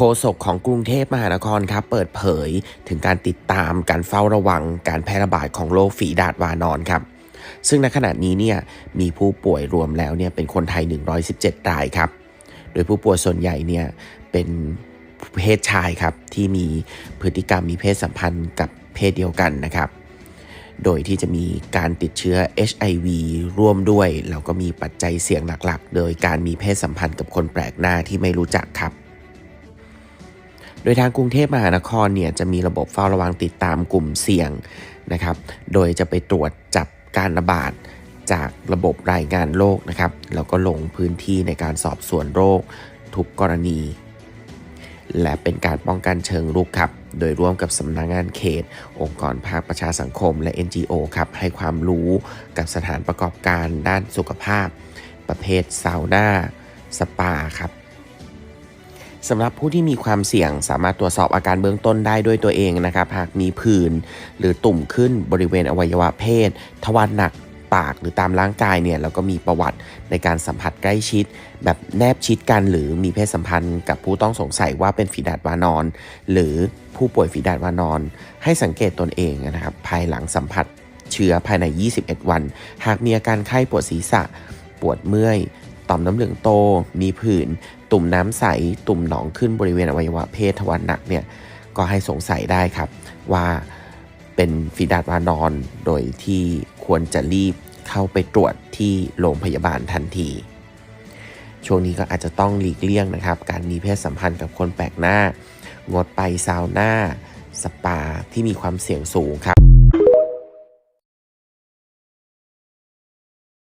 ฆษกของกรุงเทพมหานครครับเปิดเผยถึงการติดตามการเฝ้าระวังการแพร่ระบาดของโรคฝีดาดวานอนครับ ซึ่งณขณะนี้เนี่ยมีผู้ป่วยรวมแล้วเนี่ยเป็นคนไทย 117 รายครับ โดยผู้ป่วยส่วนใหญ่เนี่ยเป็นเพศชายครับที่มีพฤติกรรมมีเพศสัมพันธ์กับเพศเดียวกันนะครับ โดยที่จะมีการติดเชื้อ HIV ร่วมด้วยแล้วก็มีปัจจัยเสี่ยงหลักๆ โดยการมีเพศสัมพันธ์กับคนแปลกหน้าที่ไม่รู้จักครับ โดยทางกรุงเทพมหานครเนี่ยจะมีระบบเฝ้าระวังติดตามกลุ่มเสี่ยงนะครับ โดยจะไปตรวจจับการระบาดจากระบบรายงานโรคนะครับ แล้วก็ลงพื้นที่ในการสอบสวนโรคทุกกรณี และเป็นการป้องกันเชิงรุกครับ โดยร่วมกับสำนักงงานเขต องค์กรภาคประชาสังคม และ NGO ครับ ให้ความรู้กับสถานประกอบการด้านสุขภาพ ประเภทซาวน่า สปาครับ สำหรับผู้ที่มีความเสี่ยงสามารถตรวจสอบอาการเบื้องต้นได้ด้วยตัวเองนะครับ หากมีผื่นหรือตุ่มขึ้นบริเวณอวัยวะเพศ ทวารหนักปากหรือตามร่างกายเนี่ยแล้วก็มีประวัติในการสัมผัสใกล้ชิด แบบแนบชิดกันหรือมีเพศสัมพันธ์กับผู้ต้องสงสัยว่าเป็นฝีดาดวานอน หรือผู้ป่วยฝีดาดวานอน ให้สังเกตตนเองนะครับ ภายหลังสัมผัสเชื้อภายใน 21 วัน หากมีอาการไข้ปวดศีรษะ ปวดเมื่อย ต่อมน้ำเหลืองโต มีผื่น ตุ่มน้ำใส ตุ่มหนองขึ้นบริเวณอวัยวะเพศทวารหนักเนี่ย ก็ให้สงสัยได้ครับ ว่าเป็นฝีดาดวานอน โดยที่ควรจะรีบเข้าไปตรวจที่โรงพยาบาลทันที ช่วงนี้ก็อาจจะต้องหลีกเลี่ยงนะครับ การมีเพศสัมพันธ์กับคนแปลกหน้า งดไปซาวน่า สปาที่มีความเสี่ยงสูงครับ